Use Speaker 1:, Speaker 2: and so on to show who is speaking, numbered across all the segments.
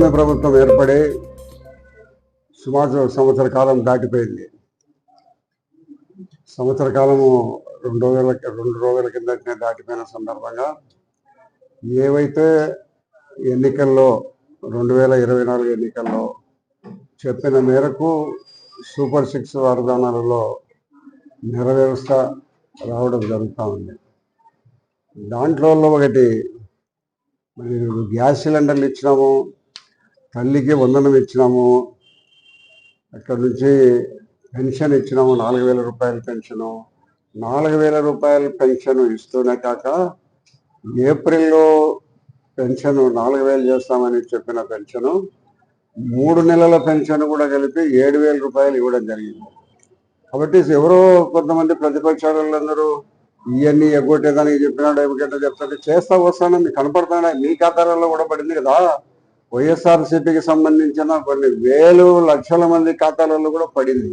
Speaker 1: కూటమి ప్రభుత్వం ఏర్పడి సుమారు సంవత్సర కాలం దాటిపోయింది. సంవత్సర కాలము రెండు రోజుల రెండు రోజుల కిందటనే దాటిపోయిన సందర్భంగా ఏవైతే ఎన్నికల్లో రెండు వేల ఇరవై నాలుగు ఎన్నికల్లో చెప్పిన మేరకు సూపర్ సిక్స్ వాగ్దానాలలో నెరవేరుస్తా రావడం జరుగుతూ ఉంది. దాంట్లో ఒకటి మరి గ్యాస్ సిలిండర్లు ఇచ్చినాము. తల్లికి వందనం ఇచ్చినాము. అక్కడ నుంచి పెన్షన్ ఇచ్చినాము నాలుగు వేల రూపాయల పెన్షను. నాలుగు వేల రూపాయల పెన్షన్ ఇస్తూనే కాక ఏప్రిల్లో పెన్షన్ నాలుగు వేలు చేస్తామని చెప్పిన పెన్షను మూడు నెలల పెన్షన్ కూడా కలిపి ఏడు వేల రూపాయలు ఇవ్వడం జరిగింది. కాబట్టి ఎవరో కొంతమంది ప్రతిపక్షాలందరూ ఇవన్నీ ఎగ్గొట్టేదానికి చెప్పినాడు ఏమిటంటే చెప్తాడు చేస్తా వస్తాను మీకు మీ ఖాతాలలో కూడా పడింది కదా. వైఎస్ఆర్సీపీకి సంబంధించిన కొన్ని వేలు లక్షల మంది ఖాతాలలో కూడా పడింది.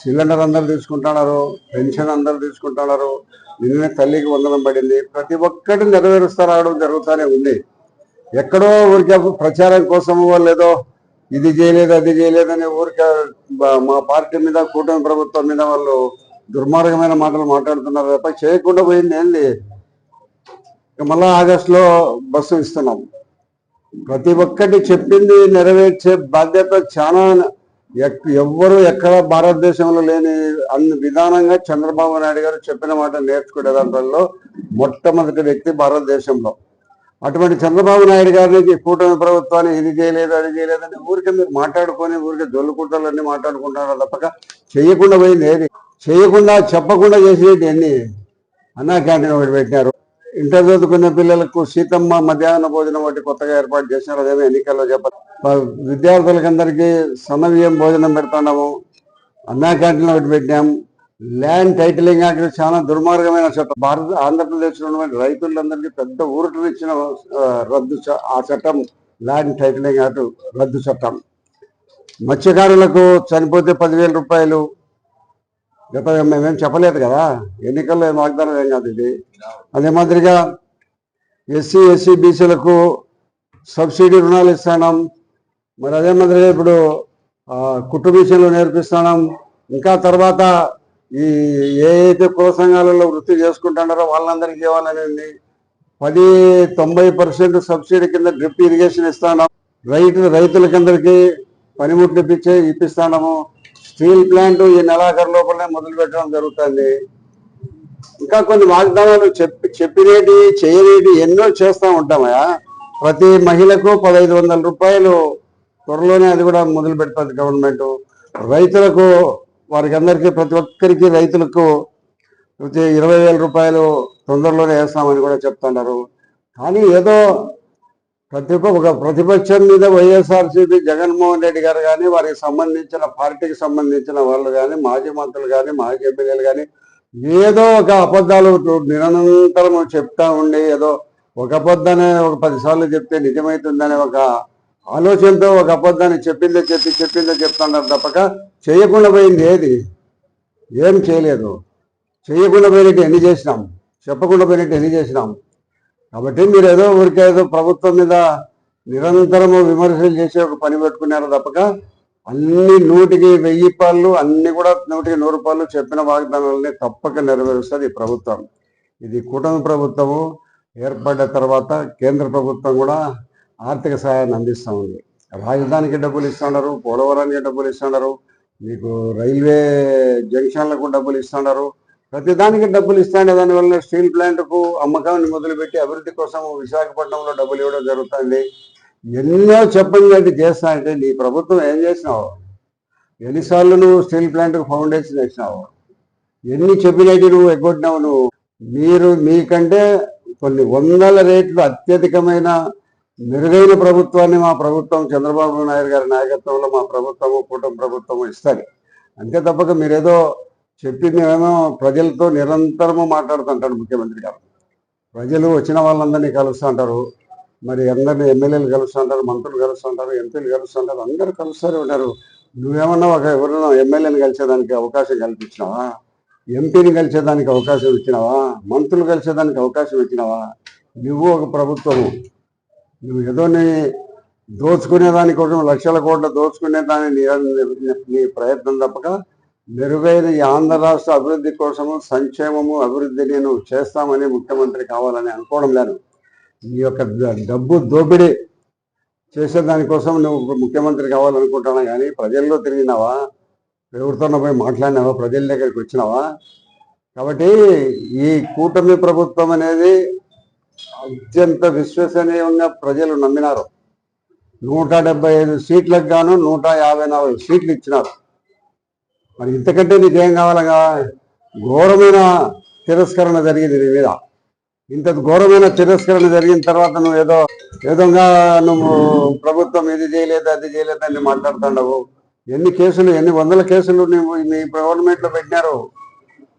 Speaker 1: సిలిండర్ అందరు తీసుకుంటున్నారు పెన్షన్ అందరు తీసుకుంటున్నారు నిన్నే తల్లికి వందనం పడింది. ప్రతి ఒక్కటి నెరవేరుస్తా రావడం జరుగుతూనే ఉంది. ఎక్కడో ఊరికే ప్రచారం కోసం వాళ్ళు ఇది చేయలేదు అది చేయలేదని ఊరికే మా పార్టీ మీద కూటమి ప్రభుత్వం మీద వాళ్ళు దుర్మార్గమైన మాటలు మాట్లాడుతున్నారు తప్ప చేయకుండా పోయింది ఏంది? ఇక మళ్ళా ఆగస్టులో బస్సు ఇస్తున్నాం. ప్రతి ఒక్కటి చెప్పింది నెరవేర్చే బాధ్యత చాలా ఎవ్వరూ ఎవ్వరు ఎక్కడ భారతదేశంలో లేని అన్ని విధానంగా చంద్రబాబు నాయుడు గారు చెప్పిన మాట నేర్చుకునే దాంట్లో మొట్టమొదటి వ్యక్తి భారతదేశంలో. అటువంటి చంద్రబాబు నాయుడు గారికి కూటమి ప్రభుత్వాన్ని ఇది చేయలేదు అది చేయలేదని ఊరికే మీరు మాట్లాడుకొని ఊరికే జొల్లుకుంటాలన్నీ మాట్లాడుకుంటారు తప్పక? చేయకుండా పోయింది ఏది? చేయకుండా చెప్పకుండా చేసేది అన్ని అన్నా క్యాంటీన్ ఒకటి పెట్టినారు. ఇంటర్ చదువుకునే పిల్లలకు సీతమ్మ మధ్యాహ్న భోజనం ఒకటి కొత్తగా ఏర్పాటు చేసినారు. అదేమో ఎన్నికల్లో చెప్పారు విద్యార్థులకందరికీ సమవ్యం భోజనం పెడుతున్నాము అన్నా క్యాంటీన్ ఒకటి పెట్టినాం. ల్యాండ్ టైటిలింగ్ అంటే చాలా దుర్మార్గమైన చట్టం భారత ఆంధ్రప్రదేశ్లో ఉన్నటువంటి రైతులందరికీ పెద్ద ఊరటలు ఇచ్చిన రద్దు చ- ఆ చట్టం ల్యాండ్ టైటిలింగ్ యాక్ట్ రద్దు చట్టం. మత్స్యకారులకు చనిపోతే పదివేల రూపాయలు గత మేమేం చెప్పలేదు కదా. ఎన్నికల్లో వాగ్దానం ఏం కాదు ఇది. అదే మాదిరిగా ఎస్సీ ఎస్సీ బీసీలకు సబ్సిడీ రుణాలు ఇస్తున్నాం మరి అదే మాదిరిగా ఇప్పుడు కుటుంబీసీలు నేర్పిస్తున్నాం ఇంకా తర్వాత ఈ ఏ అయితే కుల సంఘాలలో వృత్తి చేసుకుంటున్నారో వాళ్ళందరికీ ఇవ్వాలనేది పది తొంభై పర్సెంట్ సబ్సిడీ కింద డ్రిప్ ఇరిగేషన్ ఇస్తున్నాం రైతు రైతులకందరికీ పనిముట్లు ఇప్పించే ఇప్పిస్తున్నాము స్టీల్ ప్లాంట్ ఈ నెలాఖరు లోపలనే మొదలు పెట్టడం జరుగుతుంది. ఇంకా కొన్ని వాగ్దానాలు చెప్పి చెప్పినేటి చేయనేటి ఎన్నో చేస్తూ ఉంటామయ్యా. ప్రతి మహిళకు పదహైదు వందల రూపాయలు త్వరలోనే అది కూడా మొదలు పెడుతుంది గవర్నమెంట్. రైతులకు వారికి అందరికీ ప్రతి ఒక్కరికి రైతులకు ప్రతి ఇరవై వేల రూపాయలు తొందరలోనే వేస్తామని కూడా చెప్తున్నారు కానీ ఏదో ప్రతి ఒక్క ఒక ప్రతిపక్షం మీద వైఎస్ఆర్సీపీ జగన్మోహన్ రెడ్డి గారు కానీ వారికి సంబంధించిన పార్టీకి సంబంధించిన వాళ్ళు కానీ మాజీ మంత్రులు కానీ మాజీ ఎమ్మెల్యేలు కానీ ఏదో ఒక అబద్ధాలు నిరంతరం చెప్తా ఉండి ఏదో ఒక అబద్ధాన్ని ఒక పదిసార్లు చెప్తే నిజమవుతుందనే ఒక ఆలోచనతో ఒక అబద్ధాన్ని చెప్పిందే చెప్పి చెప్పిందే చెప్తున్నారు తప్పక. చేయకుండా పోయింది ఏది? ఏం చేయలేదు. చేయకుండా పోయినట్టు ఎన్ని చేసినాం? చెప్పకుండా పోయినట్టు ఎన్ని చేసినాం? కాబట్టి మీరు ఏదో ఊరికే ఏదో ప్రభుత్వం మీద నిరంతరము విమర్శలు చేసే ఒక పని పెట్టుకున్నారు తప్పక అన్ని నూటికి వెయ్యి పాళ్ళు అన్ని కూడా నూటికి నూరు పాళ్ళు చెప్పిన వాగ్దానాలని తప్పక నెరవేరుస్తుంది ఈ ప్రభుత్వం. ఇది కూటమి ప్రభుత్వము ఏర్పడ్డ తర్వాత కేంద్ర ప్రభుత్వం కూడా ఆర్థిక సహాయాన్ని అందిస్తూ ఉంది. రాజధానికి డబ్బులు ఇస్తున్నారు పోలవరానికి డబ్బులు ఇస్తున్నారు మీకు రైల్వే జంక్షన్లకు డబ్బులు ఇస్తున్నారు ప్రతి దానికి డబ్బులు ఇస్తాండే దానివల్ల స్టీల్ ప్లాంట్కు అమ్మకాన్ని మొదలుపెట్టి అభివృద్ధి కోసం విశాఖపట్నంలో డబ్బులు ఇవ్వడం జరుగుతుంది. ఎన్నో చెప్పండి చేస్తా అంటే నీ ప్రభుత్వం ఏం చేసినావు? ఎన్నిసార్లు నువ్వు స్టీల్ ప్లాంట్కు ఫౌండేషన్ వేసినావు ఎన్ని చెప్పినట్టు నువ్వు ఎగ్గొట్టినావు నువ్వు? మీరు మీకంటే కొన్ని వందల రేట్లు అత్యధికమైన మెరుగైన ప్రభుత్వాన్ని మా ప్రభుత్వం చంద్రబాబు నాయుడు గారి నాయకత్వంలో మా ప్రభుత్వము కూటమి ప్రభుత్వము ఇస్తుంది. అంతే తప్పక మీరేదో చెప్పిందేమో ప్రజలతో నిరంతరము మాట్లాడుతుంటాడు ముఖ్యమంత్రి గారు. ప్రజలు వచ్చిన వాళ్ళందరినీ కలుస్తుంటారు. మరి అందరినీ ఎమ్మెల్యేలు కలుస్తుంటారు మంత్రులు కలుస్తుంటారు ఎంపీలు కలుస్తుంటారు అందరూ కలుస్తూనే ఉంటారు నువ్వేమన్నా ఒక ఎవరైనా ఎమ్మెల్యేని కలిసేదానికి అవకాశం కల్పించినావా? ఎంపీని కలిసేదానికి అవకాశం ఇచ్చినావా? మంత్రులు కలిసేదానికి అవకాశం ఇచ్చినావా? నువ్వు ఒక ప్రభుత్వము. నువ్వు ఏదో నీ దోచుకునే దానికోసం లక్షల కోట్ల దోచుకునే దాని నీ ప్రయత్నం తప్పక మెరుగైన ఆంధ్ర రాష్ట్ర అభివృద్ధి కోసము సంక్షేమము అభివృద్ధి నేను చేస్తామని ముఖ్యమంత్రి కావాలని అనుకోవడం లేదు. నీ యొక్క డబ్బు దోపిడీ చేసే దానికోసం నువ్వు ముఖ్యమంత్రి కావాలనుకుంటున్నా కానీ ప్రజల్లో తిరిగినావా? ఎవరితోనో పోయి మాట్లాడినావా? ప్రజల దగ్గరికి వచ్చినావా? కాబట్టి ఈ కూటమి ప్రభుత్వం అనేది అత్యంత విశ్వసనీయంగా ప్రజలు నమ్మినారు. నూట డెబ్బై ఐదు సీట్లకు గాను నూట యాభై నాలుగు సీట్లు ఇచ్చినారు. మరి ఇంతకంటే నీకేం కావాలగా? ఘోరమైన తిరస్కరణ జరిగింది నీ మీద. ఇంత ఘోరమైన తిరస్కరణ జరిగిన తర్వాత నువ్వు ఏదో ఏదోగా నువ్వు ప్రభుత్వం ఇది చేయలేదు అది చేయలేదు అని మాట్లాడుతున్నావు ఎన్ని కేసులు ఎన్ని వందల కేసులు నువ్వు మీ గవర్నమెంట్లో పెట్టినారు?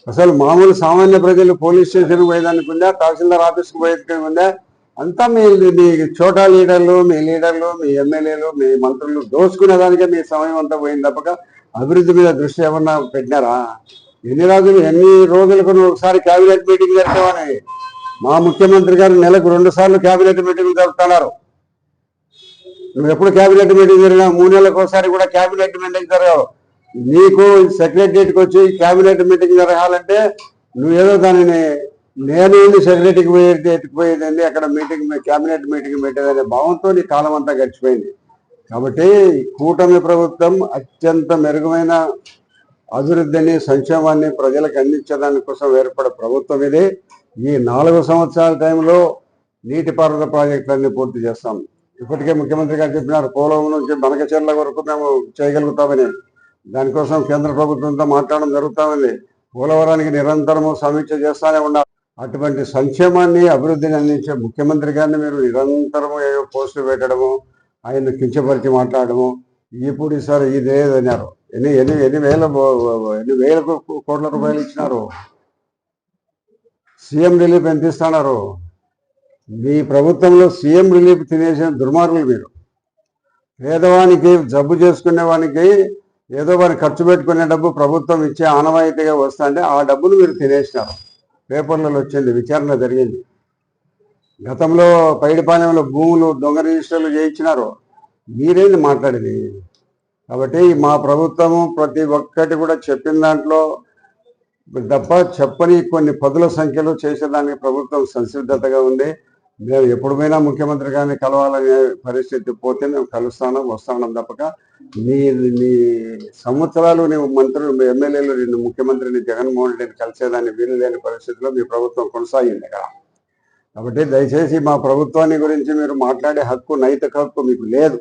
Speaker 1: అసలు మామూలు సామాన్య ప్రజలు పోలీస్ స్టేషన్ పోయేదానికి ఉందా? తహసీల్దార్ ఆఫీస్కి పోయేదానికి ఉందా? అంతా మీ మీ చోటా లీడర్లు మీ లీడర్లు మీ ఎమ్మెల్యేలు మీ మంత్రులు దోసుకునే దానికే మీ సమయం అంతా పోయింది తప్పక. అభివృద్ధి మీద దృష్టి ఏమన్నా పెట్టినారా? ఎన్ని రోజులు ఎన్ని రోజులకు నువ్వు ఒకసారి కేబినెట్ మీటింగ్ జరుపుతామని? మా ముఖ్యమంత్రి గారు నెలకు రెండు సార్లు కేబినెట్ మీటింగ్ జరుపుతున్నారు. నువ్వు ఎప్పుడు కేబినెట్ మీటింగ్ జరిగినా మూడు నెలలకు ఒకసారి కూడా కేబినెట్ మీటింగ్ జరగవు. నీకు సెక్రటరీకి వచ్చి కేబినెట్ మీటింగ్ జరగాలంటే నువ్వేదో దానిని నేను సెక్రటరీకి పోయేది ఎత్తుకుపోయేదండి అక్కడ మీటింగ్ కేబినెట్ మీటింగ్ పెట్టేదనే భావంతో నీ కాలం అంతా గడిచిపోయింది. కాబట్టి కూటమి ప్రభుత్వం అత్యంత మెరుగైన అభివృద్ధిని సంక్షేమాన్ని ప్రజలకు అందించడానికి కోసం ఏర్పడే ప్రభుత్వం ఇది. ఈ నాలుగు సంవత్సరాల టైంలో నీటిపారుదల ప్రాజెక్టులన్నీ పూర్తి చేస్తాం. ఇప్పటికే ముఖ్యమంత్రి గారు చెప్పినారు పోలవరం నుంచి బనకచెర్ల వరకు మేము చేయగలుగుతామని. దానికోసం కేంద్ర ప్రభుత్వంతో మాట్లాడడం జరుగుతామని. పోలవరానికి నిరంతరము సమీక్ష చేస్తానే ఉన్నారు. అటువంటి సంక్షేమాన్ని అభివృద్ధిని అందించే ముఖ్యమంత్రి గారిని మీరు నిరంతరము ఏవో పోస్టులు పెట్టడము ఆయన కించపరిచి మాట్లాడము. ఇప్పుడు సార్ ఇది అన్నారు ఎన్ని ఎన్ని ఎన్ని వేల ఎన్ని వేల కోట్ల రూపాయలు ఇచ్చినారు. సీఎం రిలీఫ్ ఎంత ఇస్తున్నారు? మీ ప్రభుత్వంలో సీఎం రిలీఫ్ తినేసిన దుర్మార్గులు మీరు. పేదవానికి జబ్బు చేసుకునే వానికి ఏదో వారి ఖర్చు పెట్టుకునే డబ్బు ప్రభుత్వం ఇచ్చే ఆనవాయితీగా వస్తుంటే ఆ డబ్బును మీరు తినేసినారు. పేపర్లలో వచ్చింది విచారణ జరిగింది. గతంలో పైడిపాలెంలో భూములు దొంగ రిజిస్టర్లు చేయించినారు. మీరేంది మాట్లాడేది? కాబట్టి మా ప్రభుత్వము ప్రతి ఒక్కటి కూడా చెప్పిన దాంట్లో తప్ప చెప్పని కొన్ని పదుల సంఖ్యలో చేసేదానికి ప్రభుత్వం సంసిద్ధతగా ఉంది. మేము ఎప్పుడు పోయినా ముఖ్యమంత్రి గారిని కలవాలనే పరిస్థితి పోతే మేము కలుస్తాను వస్తాను తప్పక. నీ నీ సంవత్సరాలు నీవు మంత్రులు ఎమ్మెల్యేలు నిన్ను ముఖ్యమంత్రిని జగన్మోహన్ రెడ్డిని కలిసేదాన్ని వీలు లేని పరిస్థితిలో మీ ప్రభుత్వం కొనసాగింది కదా. కాబట్టి దయచేసి మా ప్రభుత్వాన్ని గురించి మీరు మాట్లాడే హక్కు నైతిక హక్కు మీకు లేదు.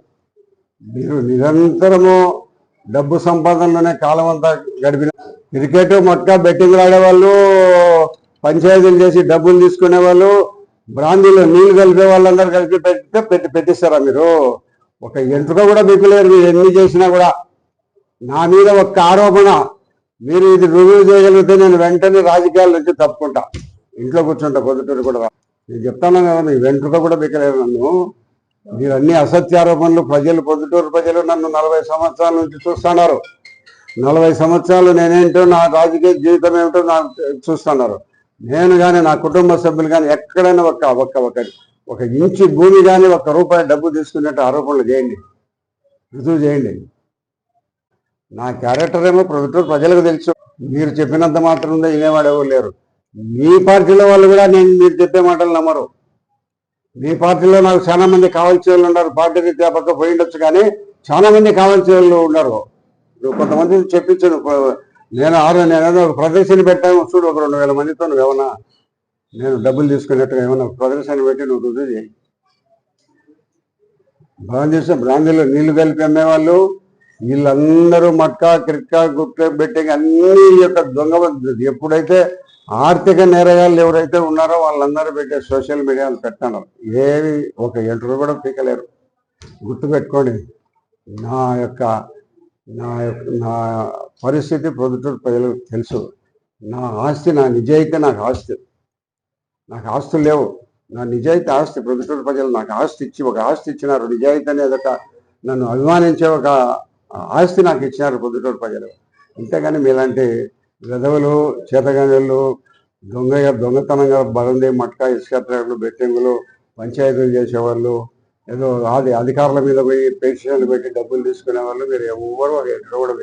Speaker 1: మీరు నిరంతరము డబ్బు సంపాదనలోనే కాలం అంతా గడిపిన క్రికెట్ మట్కా బెట్టింగ్ ఆడేవాళ్ళు పంచాయతీలు చేసి డబ్బులు తీసుకునే వాళ్ళు బ్రాందీలో నీళ్ళు కలిపే వాళ్ళందరూ కలిపి పెట్టితే పెట్టి పెట్టిస్తారా మీరు? ఒక ఎంట్రుక కూడా మీకు లేరు మీరు ఎన్ని చేసినా కూడా నా మీద ఒక ఆరోపణ. మీరు ఇది రుజువు చేయగలిగితే నేను వెంటనే రాజకీయాల నుంచి తప్పుకుంటా. ఇంట్లో కూర్చుంటా పొద్దుటూరు కూడా నేను చెప్తాను కదా మీ వెంట్రుక కూడా బిక్కలేదు నన్ను. మీరు అన్ని అసత్యారోపణలు ప్రజలు పొద్దుటూరు ప్రజలు నన్ను నలభై సంవత్సరాల నుంచి చూస్తున్నారు. నలభై సంవత్సరాలు నేనేంటో నా రాజకీయ జీవితం ఏమిటో నాకు చూస్తున్నారు. నేను కానీ నా కుటుంబ సభ్యులు కానీ ఎక్కడైనా ఒక ఒక్క ఒక ఒక ఇంచు భూమి కానీ ఒక్క రూపాయి డబ్బు తీసుకునేట్టు ఆరోపణలు చేయండి. రుజువు చేయండి. నా క్యారెక్టర్ ఏమో ప్రభుత్వం ప్రజలకు తెలుసు. మీరు చెప్పినంత మాత్రం ఉందో వినేవాడు ఎవరు లేరు. మీ పార్టీలో వాళ్ళు కూడా నేను మీరు చెప్పే మాటలు నమ్మరు. మీ పార్టీలో నాకు చాలా మంది కావాల్సిన వాళ్ళు ఉన్నారు. పార్టీ రీత్యా పక్క పోయి ఉండొచ్చు కానీ చాలా మంది కావాల్సిన వాళ్ళు ఉన్నారు. కొంతమంది చెప్పించాను నేను ఆరు నేను ఒక ప్రదర్శన పెట్టాను చూడు ఒక రెండు వేల మందితో నువ్వు ఏమన్నా నేను డబ్బులు తీసుకున్నట్టుగా ఏమన్నా ప్రదర్శన పెట్టి నువ్వు రుజువు చేయి. భారతదేశం బ్రాందీలో నీళ్ళు కలిపి అమ్మేవాళ్ళు. వీళ్ళందరూ మట్కా క్రిక్కా గుట్కా బెట్టింగ్ అన్ని యొక్క దొంగ ఎప్పుడైతే ఆర్థిక నేరగాళ్ళు ఎవరైతే ఉన్నారో వాళ్ళందరూ పెట్టే సోషల్ మీడియాలో పెట్టాను. ఏవి ఒక ఎంటర్ కూడా పీకలేరు. గుర్తు పెట్టుకోండి నా యొక్క నా యొక్క నా పరిస్థితి ప్రొద్దుటూరు ప్రజలకు తెలుసు. నా ఆస్తి నా నిజాయితీ నాకు ఆస్తి. నాకు ఆస్తులు లేవు. నా నిజాయితీ ఆస్తి ప్రొద్దుటూరు ప్రజలు నాకు ఆస్తి ఇచ్చి ఒక ఆస్తి ఇచ్చినారు. నిజాయితీ అనేది ఒక నన్ను అభిమానించే ఒక ఆస్తి నాకు ఇచ్చినారు పొద్దుటూరు ప్రజలు. అంతేగాని మీలాంటి విధవులు చేతగానులు దొంగ దొంగతనంగా బరంది మట్కా ఇసుక ట్రాక్లు బెట్టింగులు పంచాయతీలు చేసేవాళ్ళు ఏదో అది అధికారుల మీద పోయి పెన్షన్లు పెట్టి డబ్బులు తీసుకునే వాళ్ళు మీరు ఎవరు ఎక్కడ కూడా